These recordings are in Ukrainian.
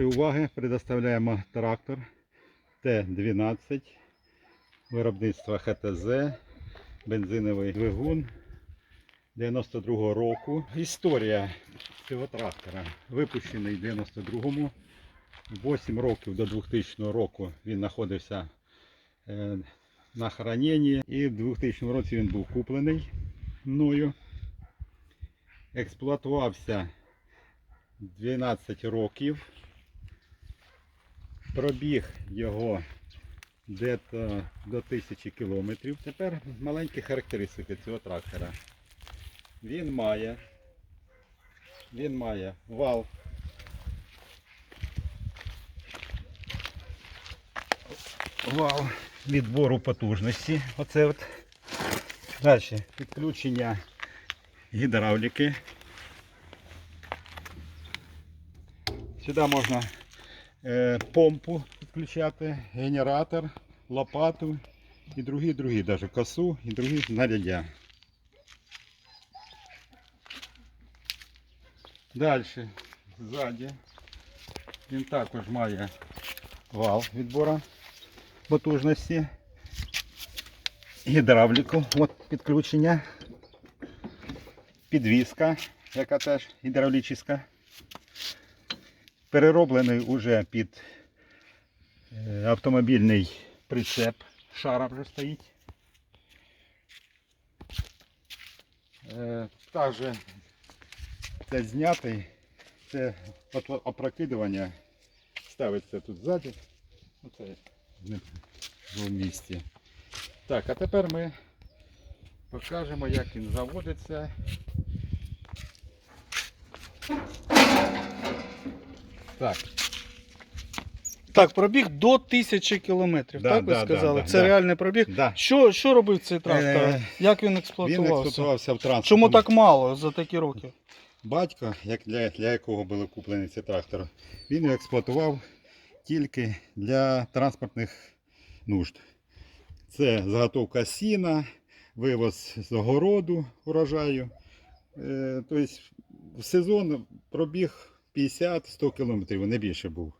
Уваги предоставляємо трактор Т-12 виробництва ХТЗ, бензиновий двигун 92-го року. Історія цього трактора випущений в 92-му. 8 років до 2000 року він знаходився е, на храненні і в 2000 році він був куплений мною. Експлуатувався 12 років. Пробіг його десь до 1000 кілометрів. Тепер маленькі характеристики цього трактора. Він має, він має вал. Вал відбору потужності. Оце от. Далі підключення гідравліки. Сюди можна е, помпу підключати, генератор, лопату і другі, другі, навіть косу і другі знаряддя. Далі, ззаді, він також має вал відбору потужності, гідравліку, от підключення, підвіска, яка теж гідравлічна перероблений уже під е, автомобільний прицеп. Шара вже стоїть. Е, Також це знятий. Це опрокидування ставиться тут ззаді. Оце в місці. Так, а тепер ми покажемо, як він заводиться. Так, Так, пробіг до тисячі кілометрів, Да, так ви да, да, сказали? да, Це да. реальний пробіг. да. Що, що робив цей трактор? Е, Як він Він експлуатувався? експлуатувався в транспорті. Чому так мало за такі роки? Батько, як для, для якого були куплені ці трактори, він його експлуатував тільки для транспортних нужд. Це заготовка сіна, вивоз з огороду урожаю. Е, тобто в сезон пробіг 50-100 кілометрів, не більше був.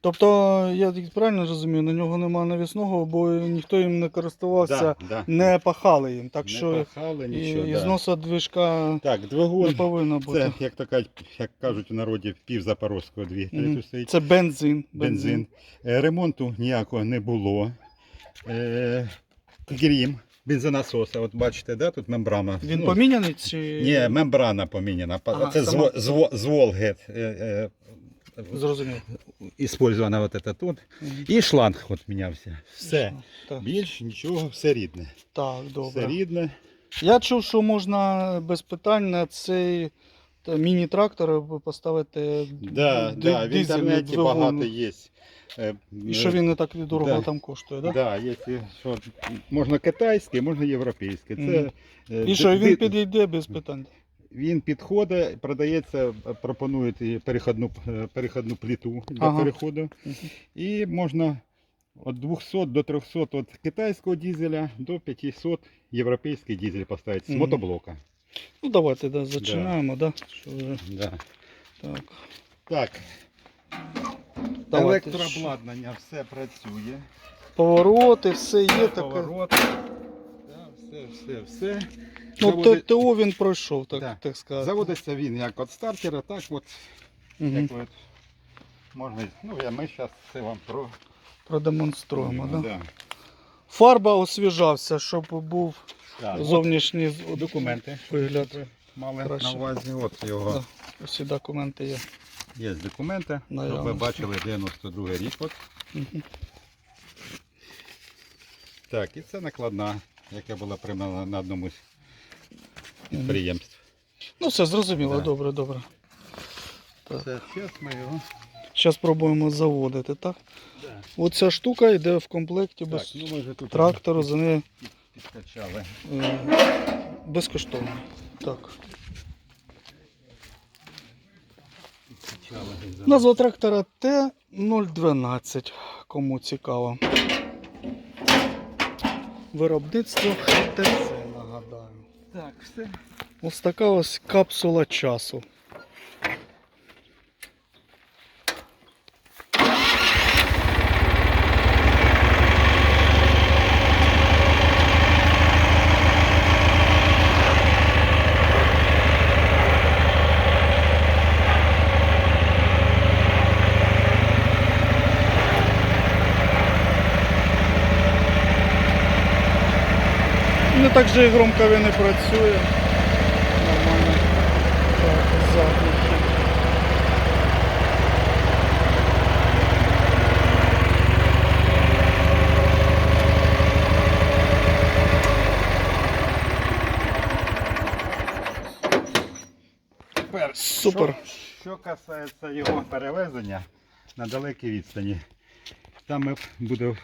Тобто, я так правильно розумію, на нього немає навісного, бо ніхто їм не користувався, да. не пахали їм. Так не що пахали, нічого. і да. зносу движка Так, не двигун. повинно бути. Це, як, то кажуть, як кажуть у народі, пів запорозького двигателя тут стоїть. Це бензин. бензин. Е, Ремонту ніякого не було. Е, Крім бензонасоса, от бачите, да, тут мембрана. Він Ну, поміняний чи Ні, мембрана поміняна. Ага, Це сама- з, з, з Волги. Е, е, Зрозуміло. Іспользована от це тут. Угу. І шланг от мінявся. Все. Так, Більш нічого, все рідне. так Все добре. рідне. Я чув, що можна без питань на цей міні-трактор поставити Да, ди- да, в дизельний інтернеті двигун. багато є. Е, І що він не так дорого Да. там коштує, так? Да, є, що можна китайський, можна європейський. Це, Мгм. е, І що, ди- він підійде без питань. Він підходить, продається, пропонують і переходну, е, переходну плиту для Ага. переходу. Мгм. І можна від 200 до 300 від китайського дизеля до 500 європейський дизель поставити з Мгм. мотоблока. Ну давайте да, зачинаємо, да. Що вже, Да. так. Так, Давайте електрообладнання все працює. Повороти, все є таке. Поворот. Да, все, все, все. Ну, Заводи- Т- ТО він пройшов, так, Да. так сказати. Заводиться він як від стартера, так от, Мгм. як от можна. Ну, я, ми зараз все вам про. Продемонструємо, да? Да. Фарба освіжався, щоб був Так, от документи. вигляд. ви Мали Краще. на увазі. От його Да. Усі документи є. є документи. Щоб ви бачили 92 рік. От. Мгм. Так, і це накладна, яка була приймана на одному з підприємств. Ну все, зрозуміло, Да. добре, добре. Так. Це зараз ми його. Зараз спробуємо заводити, так? Да. Оця штука йде в комплекті Так, без ну тут трактору, за нею підкачали. безкоштовно. Так. Назва трактора Т-012, кому цікаво. Виробництво ХТЦ, нагадаю. Так, все. Ось така ось капсула часу. Так же і громко він і працює. Нормально. Так, запахи. Тепер, Супер. Що, що касається його перевезення на далекій відстані, там буде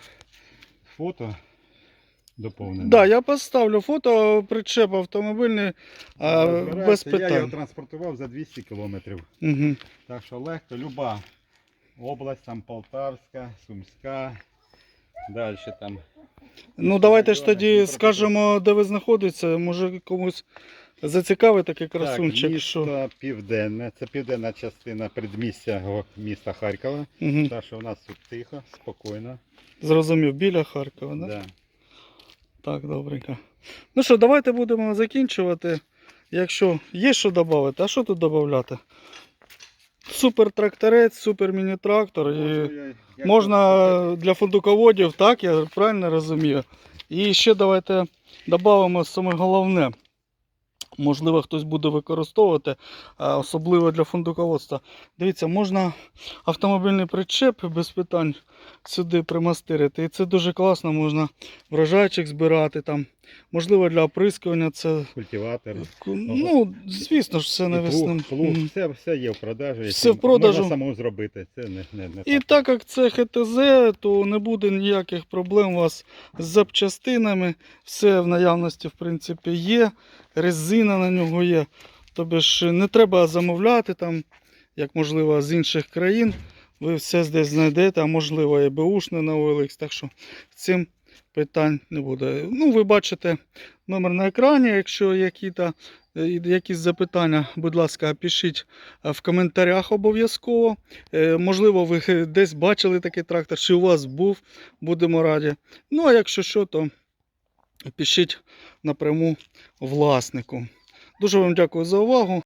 фото доповнене. Да, я поставлю фото причеп автомобільний а, Розбирається. без Я його транспортував за 200 кілометрів. Угу. Так що легко, люба область, там Полтавська, Сумська, далі там. Ну давайте ж тоді скажемо, де ви знаходитеся. Може комусь зацікавить такий красунчик. так, що... місто Південне, це південна частина передмістя міста Харкова. Угу. Так що у нас тут тихо, спокійно. Зрозумів, біля Харкова, да? Да. Так, добренько. Ну що, давайте будемо закінчувати. Якщо є що додати, а що тут додати? Супер тракторець, супер міні-трактор. І... Можна для фундуководів, так, я правильно розумію. І ще давайте додамо саме головне. Можливо, хтось буде використовувати, особливо для фундуководства. Дивіться, можна автомобільний причеп без питань сюди примастирити. І це дуже класно, можна врожайчик збирати там. Можливо, для оприскування це. Культиватор. Ну, звісно ж, все і навесним. плуг, плуг, все, все є в продажі. Все в продажу. Можна самому зробити. Це не, не, не І так як це ХТЗ, то не буде ніяких проблем у вас з запчастинами. Все в наявності, в принципі, є. Резина на нього є. Тобто ж не треба замовляти там, як можливо, з інших країн. Ви все десь знайдете, а можливо і беушне на OLX. Так що цим питань не буде. Ну, ви бачите номер на екрані. Якщо е, якісь запитання, будь ласка, пишіть е, в коментарях обов'язково. Е, Можливо, ви десь бачили такий трактор, чи у вас був, будемо раді. Ну, а якщо що, то пишіть напряму власнику. Дуже вам дякую за увагу.